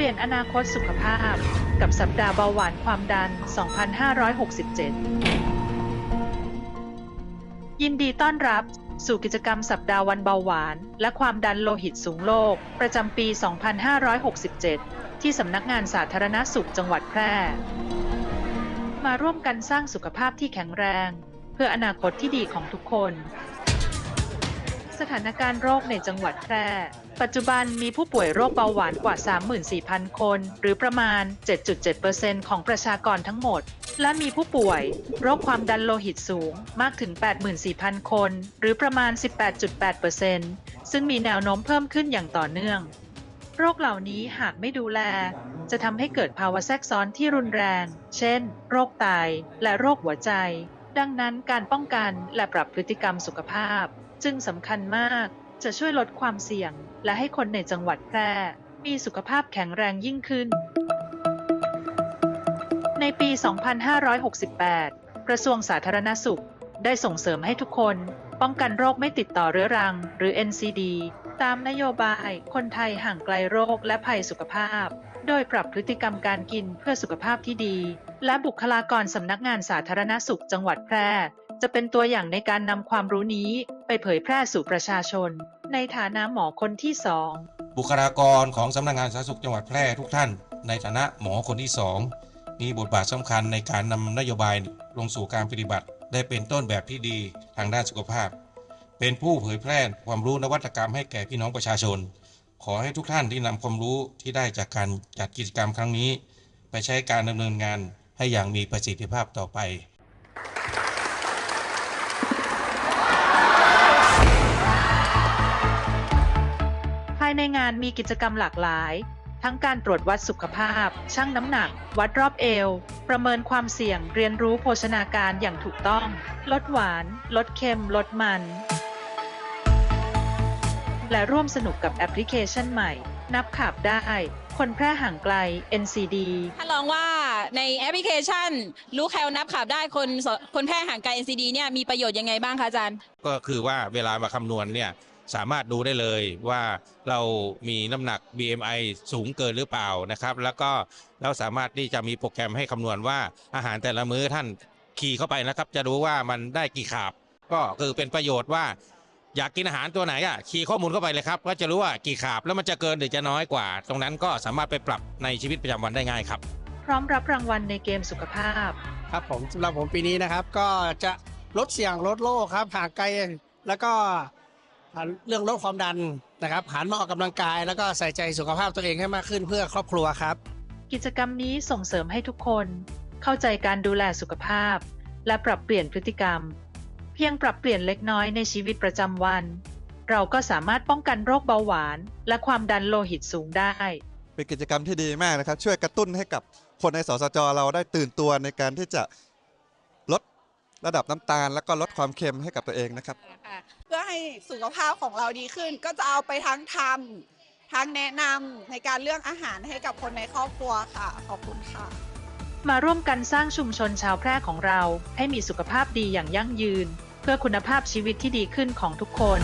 ลี่ยนอนาคตสุขภาพ กับสัปดาห์เบาหวานความดัน 2567 ยินดีต้อนรับสู่กิจกรรมสัปดาห์วันเบาหวาน และความดันโลหิตสูงโลก ประจำปี 2567 ที่สำนักงานสาธารณสุขจังหวัดแพร่ มาร่วมกันสร้างสุขภาพที่แข็งแรง เพื่ออนาคตที่ดีของทุกคน สถานการณ์โรคในจังหวัดแพร่ ปัจจุบันมีผู้ป่วยโรคเบาหวานกว่า 34,000 คน หรือประมาณ 7.7%ของประชากรทั้งหมด และมีผู้ป่วย โรคความดันโลหิตสูงมากถึง 84,000 คน หรือประมาณ 18.8%ซึ่งมีแนวโน้มเพิ่มขึ้นอย่างต่อเนื่อง โรคเหล่านี้หากไม่ดูแล จะทำให้เกิดภาวะแทรกซ้อนที่รุนแรง เช่น โรคไตและโรคหัวใจ ดังนั้นการป้องกันและปรับพฤติกรรมสุขภาพ จึงสำคัญมาก จะช่วยลดความเสี่ยง และให้คนในจังหวัดแพร่ มีสุขภาพแข็งแรงยิ่งขึ้น ในปี 2568 กระทรวงสาธารณสุข ได้ส่งเสริมให้ทุกคน ป้องกันโรคไม่ติดต่อเรื้อรัง หรือ NCD ตามนโยบายคนไทยห่างไกลโรคและภัยสุขภาพ โดยปรับพฤติกรรมการกินเพื่อสุขภาพที่ดี และบุคลากรสำนักงานสาธารณสุขจังหวัดแพร่ จะเป็นตัวอย่างในการนำความรู้นี้ ไปเผยแพร่สู่ประชาชน ในฐานะหมอคนที่สอง บุคลากรของสำนักงานสาธารณสุขจังหวัดแพร่ทุกท่าน ในฐานะหมอคนที่2มีบทบาทสำคัญในการนำนโยบายลงสู่การปฏิบัติ ได้เป็นต้นแบบที่ดีทางด้านสุขภาพ เป็นผู้เผยแพร่ความรู้นวัตกรรมให้แก่พี่น้องประชาชน ขอให้ทุกท่านที่นำความรู้ที่ได้จากการจัดกิจกรรมครั้งนี้ ไปใช้การดำเนินงานให้อย่างมีประสิทธิภาพต่อไป งานมีกิจกรรมหลากหลาย ทั้งการตรวจวัดสุขภาพ ชั่งน้ำหนัก วัดรอบเอว ประเมินความเสี่ยง เรียนรู้โภชนาการอย่างถูกต้อง ลดหวาน ลดเค็ม ลดมัน และร่วมสนุกกับแอปพลิเคชันใหม่ นับขับได้ คนแพร่ห่างไกล NCD ถ้าลองว่าในแอปพลิเคชัน รู้แคลนับขับได้คนสคนแพร่ห่างไกล NCD เนี่ยมีประโยชน์ยังไงบ้างคะอาจารย์ ก็คือว่าเวลามาคำนวณเนี่ย สามารถดูได้เลยว่าเรามีน้ำหนัก BMI สูงเกินหรือเปล่านะครับ แล้วก็เราสามารถที่จะมีโปรแกรมให้คำนวณว่าอาหารแต่ละมื้อท่านขี่เข้าไปนะครับ จะรู้ว่ามันได้กี่ขาบ ก็คือเป็นประโยชน์ว่าอยากกินอาหารตัวไหนอะคีย์ข้อมูลเข้าไปเลยครับ ก็จะรู้ว่ากี่ขาบแล้วมันจะเกินหรือจะน้อยกว่า ตรงนั้นก็สามารถไปปรับในชีวิตประจำวันได้ง่ายครับ พร้อมรับรางวัลในเกมสุขภาพ ครับผมสำหรับผมปีนี้นะครับ ก็จะลดเสี่ยงลดโรคครับห่างไกลแล้วก็ เรื่องลดความดันนะครับหันมาออกกำลังกาย แล้วก็ใส่ใจสุขภาพตัวเองให้มากขึ้นเพื่อครอบครัวครับ กิจกรรมนี้ส่งเสริมให้ทุกคน เข้าใจการดูแลสุขภาพ และปรับเปลี่ยนพฤติกรรม เพียงปรับเปลี่ยนเล็กน้อยในชีวิตประจำวัน เราก็สามารถป้องกันโรคเบาหวาน และความดันโลหิตสูงได้ เป็นกิจกรรมที่ดีมากนะครับ ช่วยกระตุ้นให้กับคนในสสจเราได้ตื่นตัวในการที่จะลด ระดับน้ำตาล แล้วก็ลดความเค็มให้กับตัวเองนะครับ ค่ะเพื่อให้สุขภาพของเราดีขึ้น ก็จะเอาไปทั้งทำทั้งแนะนำในการเลือกอาหารให้กับคนในครอบครัวค่ะ ขอบคุณค่ะ มาร่วมกันสร้างชุมชนชาวแพร่ของเรา ให้มีสุขภาพดีอย่างยั่งยืน เพื่อคุณภาพชีวิตที่ดีขึ้นของทุกคน